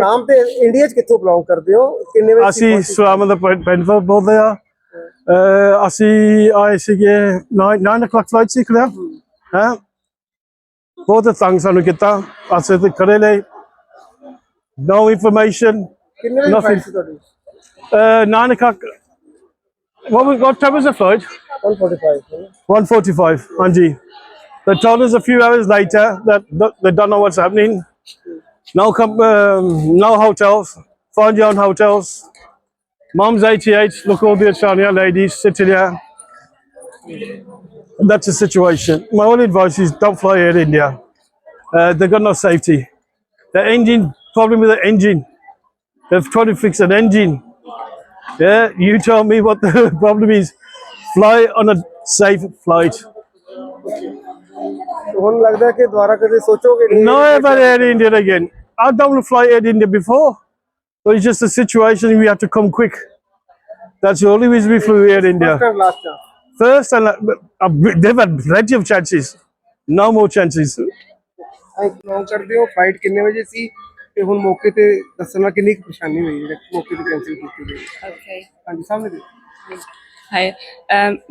ਨਾਮ ਤੇ ਇੰਡੀਆ 'ਚ ਕਿੱਥੋਂ ਬਿਲੋਂਗ ਕਰਦੇ ਹੋ ਕਿੰਨੇ ਵਜੇ ਅਸੀਂ ਸਲਾਮ ਦਾ ਪਿੰਡ ਤੋਂ ਬੋਲਦੇ ਆ ਅਸੀਂ ਆਏ ਸੀਗੇ 9 9 o'clock flight ਸੀ ਖੜਾ ਹੈ ਬਹੁਤ ਤੰਗ ਸਾਨੂੰ ਕੀਤਾ ਅਸੀਂ ਤੇ ਖੜੇ ਲਈ no information ਕਿੰਨੇ ਵਜੇ nothing. ਫਲਾਈਟ ਸੀ ਤੁਹਾਡੀ uh 9 o'clock what was what time was the flight 145 145 ਹਾਂਜੀ they told us a few hours later that, that they don't know what's happening no com- um, no hotels. Find your own hotels. Mom's 88 look all the Ashania ladies sitting here. That's the situation. My only advice is don't fly Air India. Uh, they've got no safety. The engine problem with the engine. They've tried to fix an engine. Yeah you tell me what the problem is. Fly on a safe flight ਹੁਣ ਲੱਗਦਾ ਕਿ ਦੁਬਾਰਾ ਕਦੇ ਸੋਚੋਗੇ ਨਹੀਂ No ever Air India again. I don't fly Air India before. But it's just a situation we have to come quick. That's the only reason we flew Air India. Last chance First, and uh, uh, they've had plenty of chances. No more chances. ਐਂ belong ਕਰਦੇ ਹੋ flight ਕਿੰਨੇ ਵਜੇ ਸੀ ਤੇ ਹੁਣ ਮੌਕੇ ਤੇ ਦੱਸਣਾ ਕਿੰਨੀ ਕੁ ਪਰੇਸ਼ਾਨੀ ਹੋਈ ਜਿਹੜੇ ਮੌਕੇ ਤੇ ਕੈਂਸਲ ਕੀਤੀ ਗਈ ਓਕੇ ਹਾਂਜੀ ਸਾਹਮਣੇ ਦੇ ਹਾਈ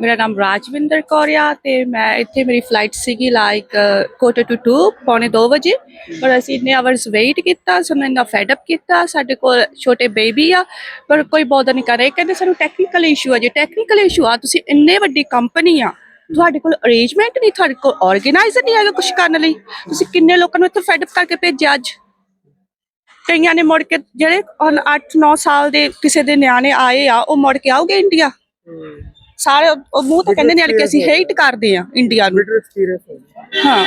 ਮੇਰਾ ਨਾਮ ਰਾਜਵਿੰਦਰ ਕੌਰ ਆ ਤੇ ਮੈਂ ਇੱਥੇ ਮੇਰੀ ਫਲਾਈਟ ਸੀਗੀ ਲਾਈਕ ਕੋਟਰ ਟੂ 2 ਪੌਣੇ 2 ਵਜੇ। ਪਰ ਅਸੀਂ ਇੰਨੇ ਆਵਰਸ ਵੇਟ ਕੀਤਾ, ਸਾਨੂੰ ਇੰਨਾ ਫੈਡ ਅਪ ਕੀਤਾ, ਸਾਡੇ ਕੋਲ ਛੋਟੇ ਬੇਬੀ ਆ। ਪਰ ਕੋਈ ਬੋਦਰ ਨਹੀਂ ਕਰ ਰਿਹਾ। ਕਹਿੰਦੇ ਸਾਨੂੰ ਟੈਕਨੀਕਲ ਇਸ਼ੂ ਆ ਜੇ। ਟੈਕਨੀਕਲ ਇਸ਼ੂ ਆ, ਤੁਸੀਂ ਇੰਨੇ ਵੱਡੀ ਕੰਪਨੀ ਆ। ਤੁਹਾਡੇ ਕੋਲ ਅਰੇਂਜਮੈਂਟ ਨਹੀਂ, ਤੁਹਾਡੇ ਕੋਲ ਆਰਗੇਨਾਈਜ਼ਰ ਨਹੀਂ ਹੈਗਾ ਕੁਝ ਕਰਨ ਲਈ। ਤੁਸੀਂ ਕਿੰਨੇ ਲੋਕਾਂ ਨੂੰ ਇੱਥੇ ਫੈਡ ਅਪ ਕਰਕੇ ਭੇਜਿਆ ਅੱਜ? ਕਈਆਂ ਨੇ ਮੁੜ ਕੇ ਜਿਹੜੇ ਹੁਣ 8-9 ਸਾਲ ਦੇ ਕਿਸੇ ਦੇ ਨਿਆਣੇ ਆਏ ਆ, ਉਹ ਮੁੜ ਕੇ ਆਉਗੇ ਇੰਡੀਆ ਸਾਰੇ ਉਹ ਮੂੰਹ ਤੋਂ ਕਹਿੰਦੇ ਨੇ ਕਿ ਅਸੀਂ ਹੇਟ ਕਰਦੇ ਆ ਇੰਡੀਆ ਨੂੰ। ਬਿਟਰ ਐਕਸਪੀਰੀਅੰਸ ਹਾਂ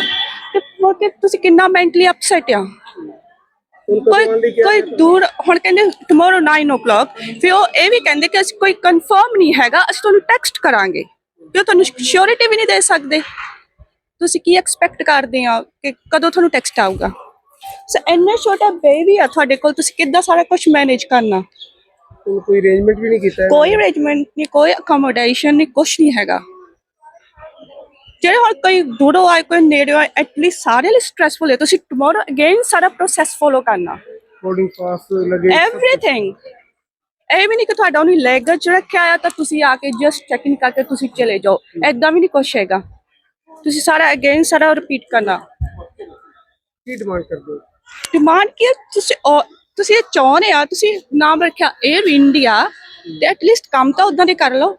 ਤੇ ਮੁੜ ਕੇ ਤੁਸੀਂ ਕਿੰਨਾ ਮੈਂਟਲੀ ਅਪਸੈਟ ਆ? ਹੁਣ ਕੋਈ ਕਦੋਂ ਕੋਈ ਦੂਰ ਹੁਣ ਕਹਿੰਦੇ ਟੁਮਾਰੋ 9 ਫਿਰ ਉਹ ਇਹ ਵੀ ਕਹਿੰਦੇ ਕਿ ਅਸੀਂ ਕੋਈ ਕਨਫਰਮ ਨਹੀਂ ਹੈਗਾ ਅਸੀਂ ਤੁਹਾਨੂੰ ਟੈਕਸਟ ਕਰਾਂਗੇ। ਕਿ ਤੁਹਾਨੂੰ ਸ਼ੋਰਿਟੀ ਵੀ ਨਹੀਂ ਦੇ ਸਕਦੇ। ਤੁਸੀਂ ਕੀ ਐਕਸਪੈਕਟ ਕਰਦੇ ਆ ਕਿ ਕਦੋਂ ਤੁਹਾਨੂੰ ਟੈਕਸਟ ਆਊਗਾ? ਸੋ ਇੰਨੇ ਛੋਟਾ ਬੇਬੀ ਆ ਤੁਹਾਡੇ ਕੋਲ ਤੁਸੀਂ ਕਿੱਦਾਂ ਸਾਰਾ ਕੁਝ ਮੈਨੇਜ ਕਰਨਾ? ਕੋਈ ਅਰੇਂਜਮੈਂਟ ਵੀ ਨਹੀਂ ਕੀਤਾ ਹੈ ਕੋਈ ਅਰੇਂਜਮੈਂਟ ਨਹੀਂ ਕੋਈ ਅਕਮੋਡੇਸ਼ਨ ਨਹੀਂ ਕੁਝ ਨਹੀਂ ਹੈਗਾ। ਜਿਹੜੇ ਹੁਣ ਕੋਈ ਦੂਰੋਂ ਆਏ ਕੋਈ ਨੇੜੇ ਆਏ ਐਟਲੀਸਟ ਸਾਰੇ ਲਈ ਸਟ੍ਰੈਸਫੁਲ ਹੈ। ਤੁਸੀਂ ਟੁਮਾਰੋ ਅਗੇਨ ਸਾਰਾ ਪ੍ਰੋਸੈਸ ਫੋਲੋ ਕਰਨਾ। ਬੋਰਡਿੰਗ ਪਾਸ ਲੱਗੇ। ਐਵਰੀਥਿੰਗ ਇਹ ਵੀ ਨਹੀਂ ਕਿ ਤੁਹਾਡਾ ਉਹਨੇ ਲੈਗੇਜ ਰੱਖਿਆ ਆ ਤਾਂ ਤੁਸੀਂ ਆ ਕੇ ਜਸਟ ਚੈੱਕ ਇਨ ਕਰਕੇ ਤੁਸੀਂ ਚਲੇ ਜਾਓ। ਐਦਾਂ ਵੀ ਨਹੀਂ ਕੁਛ ਹੈਗਾ। ਤੁਸੀਂ ਸਾਰਾ ਅਗੇਨ ਸਾਰਾ ਰਿਪੀਟ ਕਰਨਾ। ਕੀ ਡਿਮਾਂਡ ਕਰਦੇ ਹੋ? ਡਿਮਾਂਡ ਕੀ ਹੈ? ਤੁਸੀਂ ਤੁਸੀਂ ਇਹ ਚਾਹੁੰਦੇ ਆ ਤੁਸੀਂ ਨਾਮ ਰੱਖਿਆ 에ਅਰ ਇੰਡੀਆ ਤੇ ਐਟਲੀਸਟ ਕੰਮ ਤਾਂ ਉਦਾਂ ਦੇ ਕਰ ਲਓ।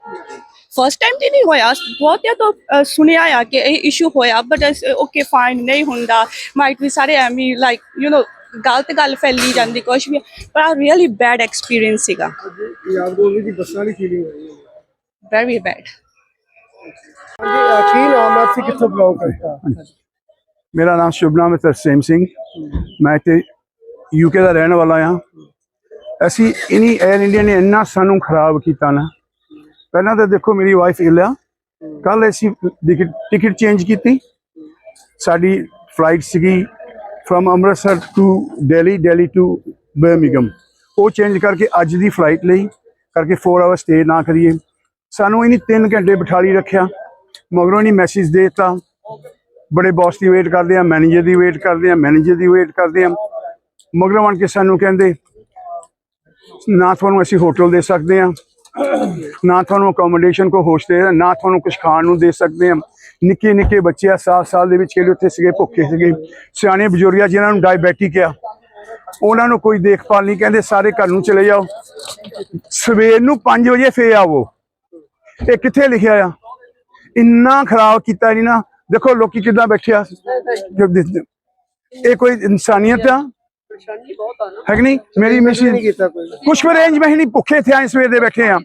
ਫਸਟ ਟਾਈਮ ਤੇ ਨਹੀਂ ਹੋਇਆ ਬਹੁਤਿਆਂ ਤੋਂ ਅਹ, ਸੁਣਿਆ ਆ ਕਿ ਇਹ ਇਸ਼ੂ ਹੋਇਆ ਬਟ ਓਕੇ ਫਾਈਨ ਨਹੀਂ ਹੁੰਦਾ। ਮਾਈਟ ਵੀ ਸਾਰੇ ਐਵੇਂ ਲਾਈਕ ਯੂ ਨੋ ਗਲਤ ਗੱਲ ਫੈਲੀ ਜਾਂਦੀ ਕੁਛ ਵੀ ਪਰ ਰੀਅਲੀ ਬੈਡ ਐਕਸਪੀਰੀਅੰਸ ਸੀਗਾ। ਯਾਦ ਗੋਵੀ ਦੀ ਬੱਸਾਂ ਵਾਲੀ ਫੀਲਿੰਗ ਹੋਈ ਹੈ ਵੈਰੀ ਬੈਡ ਹਾਂਜੀ ਅਹ, ਕੀ ਨਾਮ ਹੈ ਤੁਸੀਂ ਕਿੱਥੋਂ ਬਿਲੋਂਗ ਕਰਦੇ ਹੋ ਮੇਰਾ ਨਾਮ ਸ਼ੁਭਨਾਮ ਹੈ ਤਰਸੇਮ ਸਿੰਘ। ਮੈਂ ਤੇ ਯੂਕੇ ਦਾ ਰਹਿਣ ਵਾਲਾ ਹਾਂ। ਅਸੀਂ ਇਨੀ 에ਅਰ ਇੰਡੀਆ ਨੇ ਇੰਨਾ ਸਾਨੂੰ ਖਰਾਬ ਕੀਤਾ ਨਾ। ਪਹਿਲਾਂ ਤਾਂ ਦੇਖੋ ਮੇਰੀ ਵਾਈਫ ਇਲਿਆ ਕੱਲ ਅਸੀਂ ਟਿਕਟ ਚੇਂਜ ਕੀਤੀ। ਸਾਡੀ ਫਲਾਈਟ ਸੀਗੀ from Amritsar to Delhi Delhi to Birmingham ਉਹ ਚੇਂਜ ਕਰਕੇ ਅੱਜ ਦੀ ਫਲਾਈਟ ਲਈ, ਕਰਕੇ 4 ਆਵਰ ਸਟੇ ਨਾ ਕਰੀਏ। ਸਾਨੂੰ ਇਹਨੀ 3 ਘੰਟੇ ਬਿਠਾਲੀ ਰੱਖਿਆ। ਮਗਰੋਂ ਇਹਨੀ ਮੈਸੇਜ ਦੇਤਾ। ਬੜੇ ਬੌਸ ਦੀ ਵੇਟ ਕਰਦੇ ਆ ਮੈਨੇਜਰ ਦੀ ਵੇਟ ਕਰਦੇ ਆ ਮੈਨੇਜਰ ਦੀ ਵੇਟ ਕਰਦੇ ਆ। ਮਗਰੋਂ ਆਣ ਕੇ ਸਾਨੂੰ ਕਹਿੰਦੇ, ਨਾ ਤੁਹਾਨੂੰ ਅਸੀਂ ਹੋਟਲ ਦੇ ਸਕਦੇ ਹਾਂ, ਨਾ ਤੁਹਾਨੂੰ ਅਕੋਮੋਡੇਸ਼ਨ ਕੋ ਹੋਸਟ ਦੇ, ਨਾ ਤੁਹਾਨੂੰ ਕੁਝ ਖਾਣ ਨੂੰ ਦੇ ਸਕਦੇ ਹਾਂ। ਨਿੱਕੇ ਨਿੱਕੇ ਬੱਚੇ ਆ 7 ਸਾਲ ਦੇ ਵਿੱਚ ਕਿਹੜੇ ਉੱਥੇ ਸੀਗੇ, ਭੁੱਖੇ ਸੀਗੇ। ਸਿਆਣੇ ਬਜ਼ੁਰਗ ਆ, ਜਿਨ੍ਹਾਂ ਨੂੰ ਡਾਇਬੈਟਿਕ ਆ, ਉਹਨਾਂ ਨੂੰ ਕੋਈ ਦੇਖਭਾਲ ਨਹੀਂ, ਕਹਿੰਦੇ ਸਾਰੇ ਘਰ ਨੂੰ ਚਲੇ ਜਾਓ। ਸਵੇਰ ਨੂੰ 5 ਵਜੇ ਫੇਰ ਆਵੋ। ਇਹ ਕਿੱਥੇ ਲਿਖਿਆ ਆ? ਇੰਨਾ ਖਰਾਬ ਕੀਤਾ ਜੀ ਨਾ। ਦੇਖੋ, ਲੋਕੀ ਕਿੱਦਾਂ ਬੈਠਿਆ ਇਹ ਕੋਈ ਇਨਸਾਨੀਅਤ ਆ? ਪਰੇਸ਼ਾਨੀ ਬਹੁਤ ਆ ਨਾ। ਹੈ ਕਿ ਨਹੀਂ? ਮੇਰੀ ਨਹੀਂ ਮਿਸ਼ਨ ਕੀਤਾ ਕੋਈ। ਕੁਛ ਵੀ ਰੇਂਜ ਮੈਂ ਨਹੀਂ ਭੁੱਖੇ ਥੇ ਆਏ ਸਵੇਰ ਦੇ ਬੈਠੇ ਆ।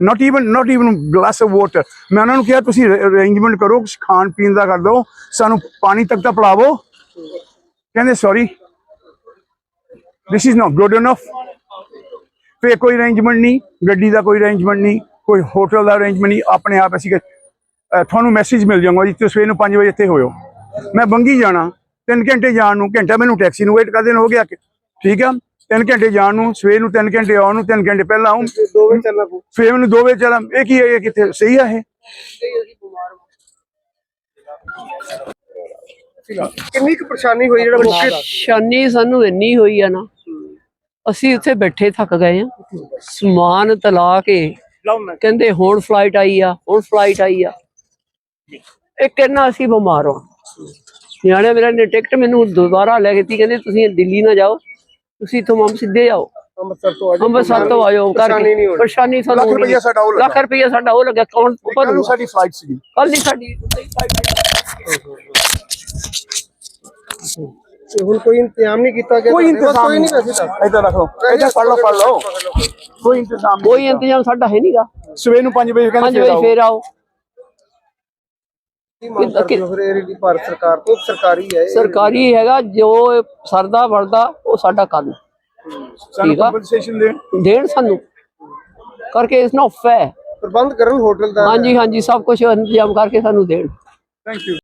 Not even not even glass of water ਮੈਂ ਉਹਨਾਂ ਨੂੰ ਕਿਹਾ ਤੁਸੀਂ ਅਰੇਂਜਮੈਂਟ ਕਰੋ ਕੁਛ ਖਾਣ ਪੀਣ ਦਾ ਕਰ ਦਿਓ ਸਾਨੂੰ ਪਾਣੀ ਤੱਕ ਤਾਂ ਪਿਲਾਵੋ। ਕਹਿੰਦੇ sorry this is not good enough ਫੇ ਕੋਈ ਅਰੇਂਜਮੈਂਟ ਨਹੀਂ ਗੱਡੀ ਦਾ ਕੋਈ ਅਰੇਂਜਮੈਂਟ ਨਹੀਂ ਕੋਈ ਹੋਟਲ ਦਾ ਅਰੇਂਜਮੈਂਟ ਨਹੀਂ। ਆਪਣੇ ਆਪ ਅਸੀਂ ਤੁਹਾਨੂੰ ਮੈਸੇਜ ਮਿਲ ਜਾਊਗਾ ਜੀ ਤੁਸੀਂ ਸਵੇਰ ਨੂੰ 5 ਵਜੇ ਇੱਥੇ ਹੋਇਓ। ਮੈਂ ਬੰਗੀ ਜਾਣਾ। 3 ਘੰਟੇ ਜਾਣ ਨੂੰ ਘੰਟਾ ਮੈਨੂੰ ਟੈਕਸੀ ਨੂੰ ਵੇਟ ਕਰਦੇ ਨੂੰ ਹੋ ਗਿਆ ਕਿ- ਠੀਕ ਆ? 3 ਘੰਟੇ ਜਾਣ ਨੂੰ ਸਵੇਰ ਨੂੰ 3 ਘੰਟੇ ਆਉਣ ਨੂੰ 3 ਘੰਟੇ ਪਹਿਲਾਂ ਆਉਂ ਦੋ ਵਜੇ ਚੱਲਣਾ ਪਊ। ਫੇਰ ਮੈਨੂੰ 2 ਵਜੇ ਚੱਲਾਂ ਇਹ ਕੀ ਹੈ ਇਹ ਕਿੱਥੇ ਸਹੀ ਆ ਇਹ? ਕਿੰਨੀ ਕੁ ਪਰੇਸ਼ਾਨੀ ਹੋਈ ਜਿਹੜਾ ਮੌਕੇ ਪਰੇਸ਼ਾਨੀ ਸਾਨੂੰ ਇੰਨੀ ਹੋਈ ਆ ਨਾ ਅਸੀਂ ਉੱਥੇ ਬੈਠੇ ਥੱਕ ਗਏ ਆ। ਸਮਾਨ ਤਲਾ ਕੇ ਕਹਿੰਦੇ ਹੁਣ ਫਲਾਈਟ ਆਈ ਆ ਹੁਣ ਫਲਾਈਟ ਆਈ ਆ। ਇਹ ਕਹਿੰਨਾ ਅਸੀਂ ਬਿਮਾਰ ਹਾਂ ਨਿਆਣੇ ਮੇਰਾ ਨੇ ਟਿਕਟ ਮੈਨੂੰ ਦੁਬਾਰਾ ਲੈ ਕੇ ਕਹਿੰਦੇ ਤੁਸੀਂ ਦਿੱਲੀ ਨਾ ਜਾਓ ਤੁਸੀਂ ਇੱਥੋਂ ਹਮ ਸਿੱਧੇ ਜਾਓ ਅੰਮ੍ਰਿਤਸਰ ਤੋਂ ਆ ਜਾਓ। ਅੰਮ੍ਰਿਤਸਰ ਤੋਂ ਆਇਓ ਪਰੇਸ਼ਾਨੀ ਨਹੀਂ ਹੋਣੀ। ਪਰੇਸ਼ਾਨੀ ਸਾਨੂੰ ਲੱਖ ਰੁਪਈਆ ਸਾਡਾ ਉਹ ਲੱਗਾ। ਲੱਖ ਰੁਪਈਆ ਸਾਡਾ ਉਹ ਲੱਗਾ ਕੌਣ ਉੱਪਰ ਨੂੰ ਸਾਡੀ ਫਲਾਈਟ ਸੀਗੀ। ਕੱਲ ਦੀ ਸਾਡੀ ਤੇ ਹੁਣ ਕੋਈ ਇੰਤਜ਼ਾਮ ਨਹੀਂ ਕੀਤਾ ਗਿਆ? ਕੋਈ ਇੰਤਜ਼ਾਮ ਕੋਈ ਨਹੀਂ ਵੈਸੇ ਤਾਂ। ਇੱਧਰ ਰੱਖ। ਲਓ ਇੱਧਰ ਫੜ ਲਓ ਫੜ ਲਓ। ਕੋਈ ਇੰਤਜ਼ਾਮ ਨਹੀਂ ਕੋਈ ਇੰਤਜ਼ਾਮ ਸਾਡਾ ਹੈ ਨਹੀਂਗਾ ਸਵੇਰ ਨੂੰ 5 ਵਜੇ ਕਹਿੰਦੇ 5 ਵਜੇ ਫੇਰ ਆਓ। ਮੰਗ ਕਰਦੇ ਹੋ ਫਿਰ ਇਹ ਜਿਹੜੀ ਭਾਰਤ ਸਰਕਾਰ ਤੋਂ? ਸਰਕਾਰੀ ਹੈ ਇਹ? ਸਰਕਾਰੀ ਹੈਗਾ ਜੋ ਸਰਦਾ ਵਰਦਾ ਉਹ ਸਾਡਾ ਕੰਮ ਸਾਨੂੰ ਠੀਕ ਆ। ਕੰਪਨਸੇਸ਼ਨ ਦੇ ਦੇਣ ਸਾਨੂੰ। ਕਰਕੇ ਇਸ ਨੋ ਫੈ ਪ੍ਰਬੰਧ ਕਰਨ ਹੋਟਲ ਦਾ। ਹਾਂਜੀ ਹਾਂਜੀ ਸਭ ਕੁਝ ਇੰਤਜ਼ਾਮ ਕਰਕੇ ਸਾਨੂੰ ਦੇਣ। Thank you